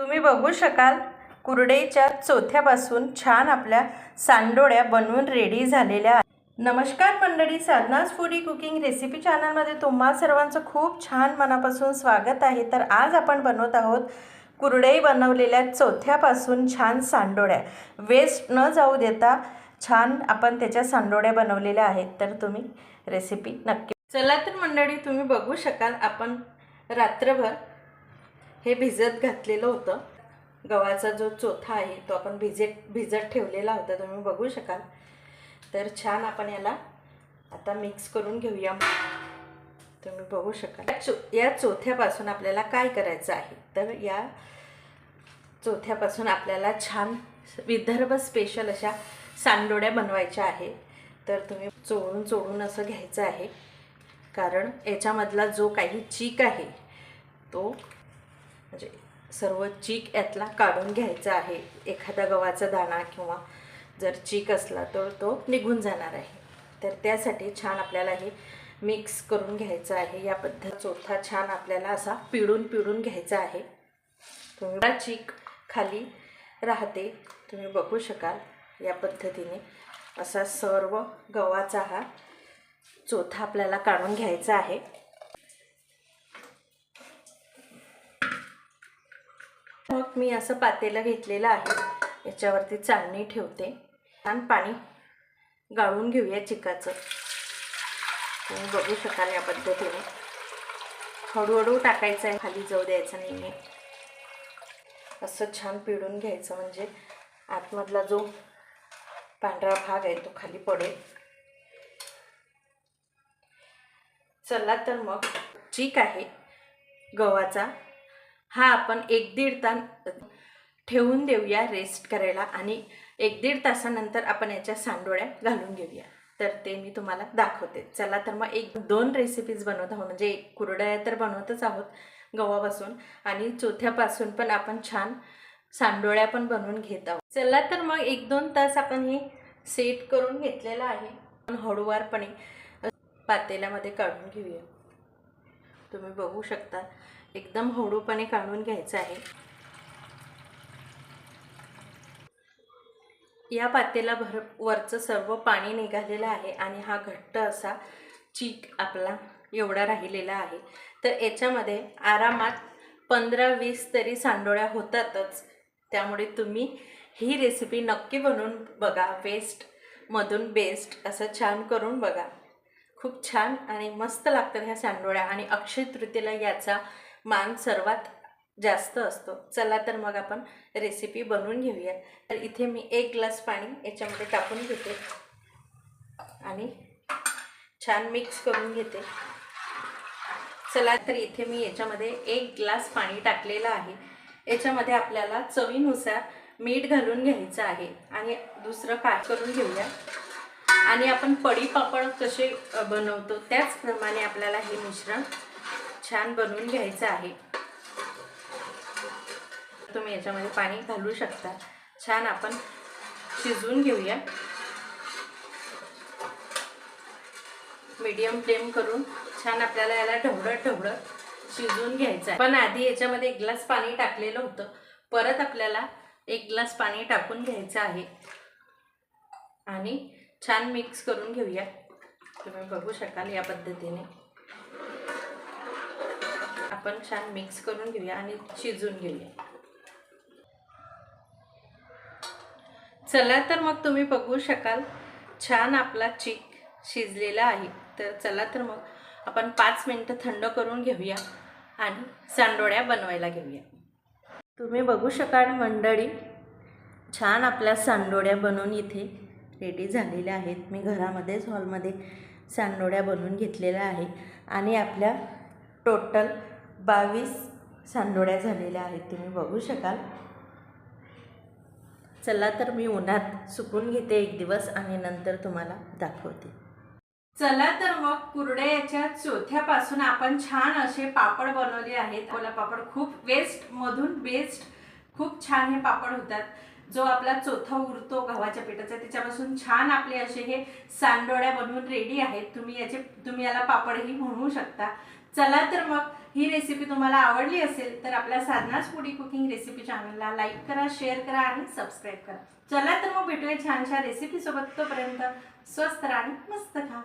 तुम्ही बघू शकाल कुरडईच्या चोथ्यापासून छान आपल्या सांडोळ्या बनवून रेडी झालेल्या आहेत. नमस्कार मंडळी साधनाज फूडी कुकिंग रेसिपी चॅनलमध्ये तुम्हा सर्वांचं खूप छान मनापासून स्वागत आहे. तर आज आपण बनवत आहोत कुरडई बनवलेल्या चोथ्यापासून छान सांडोळ्या. वेस्ट न जाऊ देता छान आपण त्याच्या सांडोळ्या बनवलेल्या आहेत. तर तुम्ही रेसिपी नक्की चला तर मंडळी तुम्ही बघू शकाल आपण रात्रभर हे भिजत घातलेलं होतं. गव्हाचा जो चोथा आहे तो आपण भिजत भिजत ठेवलेला होता. तुम्ही बघू शकाल. तर छान आपण याला आता मिक्स करून घेऊया. तुम्ही बघू शकाल. या चो या चोथ्यापासून आपल्याला काय करायचं आहे? तर या चोथ्यापासून आपल्याला छान विदर्भ स्पेशल अशा सांडोड्या बनवायच्या आहे तर तुम्ही चोळून चोळून असं घ्यायचं आहे. कारण याच्यामधला जो काही चीक आहे तो म्हणजे सर्व चीक यातला काढून घ्यायचा आहे. एखादा गव्हाचा दाणा किंवा जर चीक असला तर तो निघून जाणार आहे. तर त्यासाठी छान आपल्याला हे मिक्स करून घ्यायचं आहे. या पद्धत चोथा छान आपल्याला असा पिळून पिळून घ्यायचा आहे. तुम्हाला चीक खाली राहते. तुम्ही बघू शकाल या पद्धतीने असा सर्व गव्हाचा हा चोथा आपल्याला काढून घ्यायचा आहे. मग मी असं पातेलं घेतलेलं आहे. याच्यावरती चाळणी ठेवते. छान पाणी गाळून घेऊया चिकाचं. तुम्ही बघू शकाल या पद्धतीने. हळूहळू टाकायचं आहे. खाली जाऊ द्यायचं नाही आहे असं छान पिळून घ्यायचं म्हणजे आतमधला जो पांढरा भाग आहे तो खाली पडेल. चला तर मग. चीक आहे. गव्हाचा हा आपण एक दीड तास ठेवून देऊया रेस्ट करायला आणि एक दीड तासानंतर आपण याच्या सांडोळ्या घालून घेऊया. तर ते मी तुम्हाला दाखवते. चला तर मग एक दोन रेसिपीज बनवत आहोत. म्हणजे एक कुरड्या तर बनवतच आहोत गव्हापासून आणि चोथ्यापासून पण आपण छान सांडोळ्या पण बनवून घेत आहोत. चला तर मग एक दोन तास आपण हे सेट करून घेतलेलं आहे. हळूवारपणे पातेल्यामध्ये काढून घेऊया. तुम्ही बघू शकता. एकदम हळूपणे काढून घ्यायचं आहे. या पातेला भर वरचं सर्व पाणी निघालेलं आहे आणि हा घट्ट असा चीक आपला एवढा राहिलेला आहे. तर याच्यामध्ये आरामात पंधरा वीस तरी सांडोळ्या होतातच. त्यामुळे तुम्ही ही रेसिपी नक्की बनवून बघा. वेस्टमधून बेस्ट असं छान करून बघा. खूप छान आणि मस्त लागतात ह्या सांडोळ्या आणि अक्षय तृतीयेला याचा मान सर्वात जास्त असतो. चला तर मग आपण रेसिपी बनवून घेऊया. तर इथे मी एक ग्लास पाणी याच्यामध्ये टाकून घेते. आणि छान मिक्स करून घेते. चला तर इथे मी याच्यामध्ये एक ग्लास पाणी टाकलेलं आहे. याच्यामध्ये आपल्याला चवीनुसार मीठ घालून घ्यायचं आहे. आणि दुसरं काय करून घेऊया. आणि आपण पडी पापड कसे बनवतो त्याचप्रमाणे आपल्याला हे मिश्रण छान बनवून घ्यायचं आहे. तुम्ही याच्यामध्ये पाणी घालू शकता. छान आपण शिजवून घेऊया. मीडियम फ्लेम करून छान आपल्याला याला ढवळत ढवळत शिजवून घ्यायचं आहे. पण आधी याच्यामध्ये एक ग्लास पाणी टाकलेलं होतं. परत आपल्याला एक ग्लास पाणी टाकून घ्यायचं आहे. आणि छान मिक्स करून घेऊया. तुम्ही बघू शकाल या पद्धतीने. आपण छान मिक्स करून घेऊया आणि शिजून घेऊया. चला तर मग तुम्ही बघू शकाल छान आपला चिक शिजलेला आहे. तर चला तर मग आपण पाच मिनटं थंड करून घेऊया आणि सांडोळ्या बनवायला घेऊया. तुम्ही बघू शकाल मंडळी छान आपल्या सांडोळ्या बनवून इथे रेडी झालेल्या आहेत. मी घरामध्येच हॉलमध्ये सांडोळ्या बनवून घेतलेल्या आहे आणि आपल्या टोटल बावीस सांडोळ्या झालेल्या आहेत. तुम्ही बघू शकाल. चला तर मी उन्हात सुकून घेते एक दिवस आणि नंतर तुम्हाला दाखवते. चला तर मग कुरड्याच्या चोथ्यापासून आपण छान असे पापड बनवले आहेत. ओला पापड खूप वेस्ट मधून बेस्ट खूप छान हे पापड होतात. जो आपला चोथा उरतो गव्हाच्या पिठाचा त्याच्यापासून छान आपले असे हे सांडोळ्या बनवून रेडी आहेत. तुम्ही याचे तुम्ही याला पापडही म्हणू शकता. चला तर मग ही रेसिपी तुम्हाला आवडली असेल तर आपल्या साधनाच फूडी कुकिंग रेसिपी चॅनलला लाईक करा शेअर करा आणि सबस्क्राईब करा. चला तर मग भेटूया छानशा रेसिपीसोबत तोपर्यंत स्वस्त राहा आणि मस्त खा.